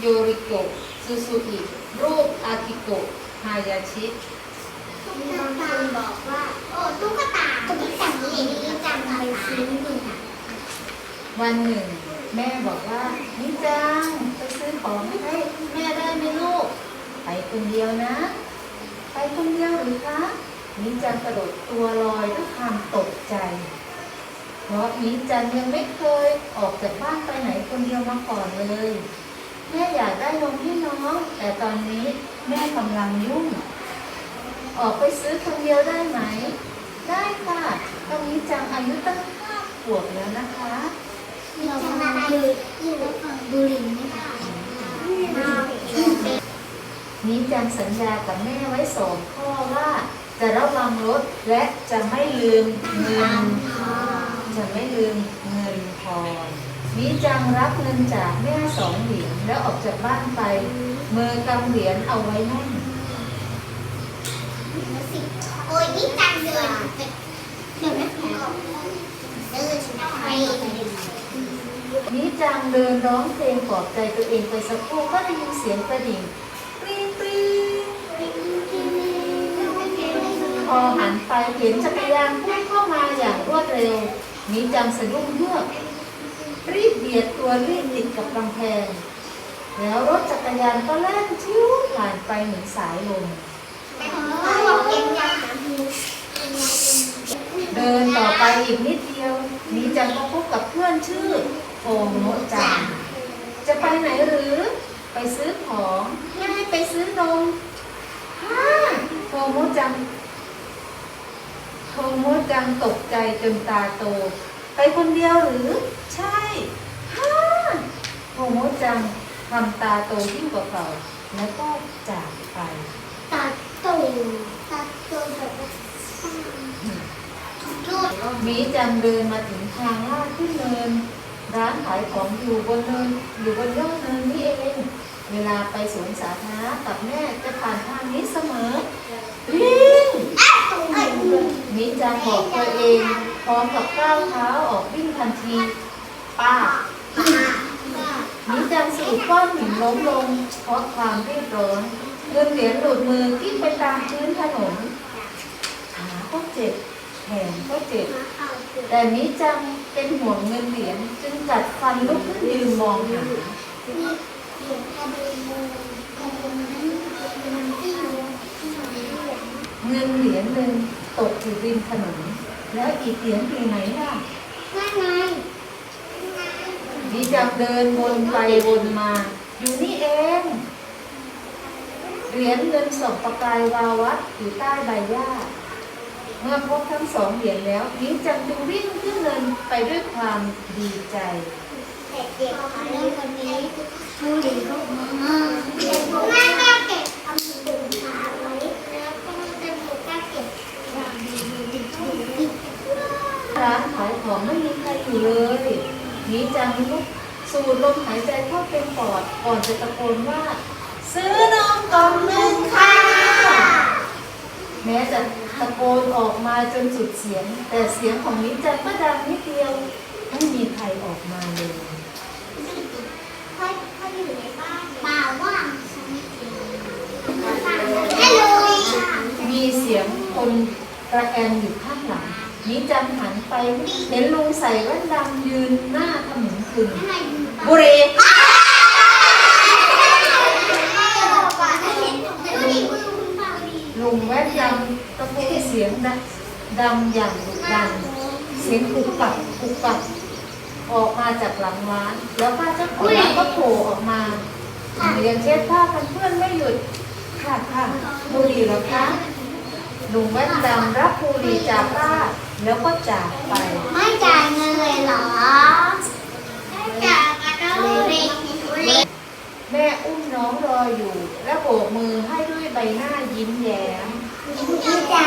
โยริโกะซูซูอิรูปอากิโกะฮายาชิมีบางคนบอกว่า โอ้ตุ๊กตาตุ๊กตานี้นี่จังไปซื้อหนึ่งอะวันหนึ่ง แม่บอกว่านิจังไปซื้อของให้แม่ได้ไหมลูก ไปคนเดียวนะ ไปคนเดียวหรือคะนิจังกระโดดตัวลอยด้วยความตกใจ เพราะนิจังยังไม่เคยออกจากบ้านไปไหนคนเดียวมาก่อนเลย แม่อยากได้นมให้น้อง แต่ตอนนี้แม่กำลังยุ่ง ออกไปซื้อคนเดียวได้ไหม ได้ค่ะ ตอนนี้จังอายุตั้งห้าขวบแล้วนะคะมีจังอะไรอยู่บุรีไหมคะนี้จังสัญญากับแม่ไว้สองข้อว่า จะระวังรถและจะไม่ลืมเงินจะไม่ลืมเงินทอ นนี้จังรับเงินจากแม่สองเหรียญแล้วออกจากบ้านไป มือกำเหรียญเอาไว้แน่นโอ้ยนี่จังเดินเดี๋ยวนะเดินไปนี้จังเดินร้องเพลงปลอบใจตัวเองไปสักครู่ก็ได้ยินเสียงกระดิ่งกรี๊งกรี๊งพอหันไปเห็นจักรยานพุ่งเข้ามาอย่างรวดเร็วนี้จังสะดุ้งเฮือก รีบเบียดตัวรีบติดกับกำแพง แล้วรถจักรยานก็แล่นชิวผ่านไปเหมือนสายลม เดินต่อไปอีกนิดเดียวนีจังก็พบกับเพื่อนชื่อโอโมจัง จะไปไหนหรือ ไปซื้อของไม่ไปซื้อนมฮ่าโทโมจังโทโมจังตกใจจนตาโต ไปคนเดียวหรือ ใช่ฮ่าโทโมจังทำตาโตยิ่งกว่าเก่าแล้วก็จากไปตัดตูตัดตูแบบว่ารูดมีจังเดินมาถึงทางลาดขึ้นเนิน ร้านขายของอยู่บนเนินอยู่บนยอดเนินนี่เองเวลาไปสวนสาธารณะกับแม่จะผ่านทางนี้เสมอวิ่งมีจังบอกตัวเองพ ร้อมกับก้าวเท้าออกวิ่งทันที ป้ามีจังสูดก้อนหินล้มลง เพราะความรีบร้อนเงินเหรียญหลุดมือกิ้งไปตามพื้นถนนขาก็เจ็บแขนก็เจ็บ แต่มิจังเป็นห่วงเงินเหรียญจึงกัดฟันลุกขึ้นยืนมองหาเงินเหรียญหนึ่งตกอยู่ริมถนน แล้วอีกเหรียญอยู่ไหนล่ะมิจังเดินวนไปวนมา อยู่นี่เอง เหรียญเงินสองประกายวาวัดอยู่ใต้ใบหญ้า เมื่อพบทั้งสองเหรียญแล้วมิจังจึงวิ่งขึ้นเนินไปด้วยความดีใจร้าน ขายของไม่มีใครอยู่เลยมิจังลุกสูดลมหายใจเข้าเต็มปอดก่อนจะตะโกนว่า ซื้อนมกล่องหนึ่งค่ะ แม้จะตะโกนออกมาจนสุดเสียง แต่เสียงของมิจังก็ดังนิดเดียวไม่มีใครออกมาเลยมีเสียงคน กระแอนอยู่ข้างหลังมิจังหันไปเห็นลุงใส่แว่นดำยืนหน้าขมึงขึงบุรีลุงแว่นดำตะโกนเสียงดังดังอย่างดุดันเสียงกุกกักกุกกักออกมาจากหลังร้าน แล้วป้าเจ้าของร้านก็โผล่ออกมาเรียนเช็ดผ้ากันเพื่อนไม่หยุดค่ะค่ะบุรีหรอคะ ลุงแว่นดำรับภูดีจากป้าแล้วก็จากไป ไม่จ่ายเงินเลยเหรอไม่จ่ายมาเลยแม่อุ้มน้องรออยู่ และโบกมือให้ด้วยใบหน้ายิ้มแย้มพี่จ๋า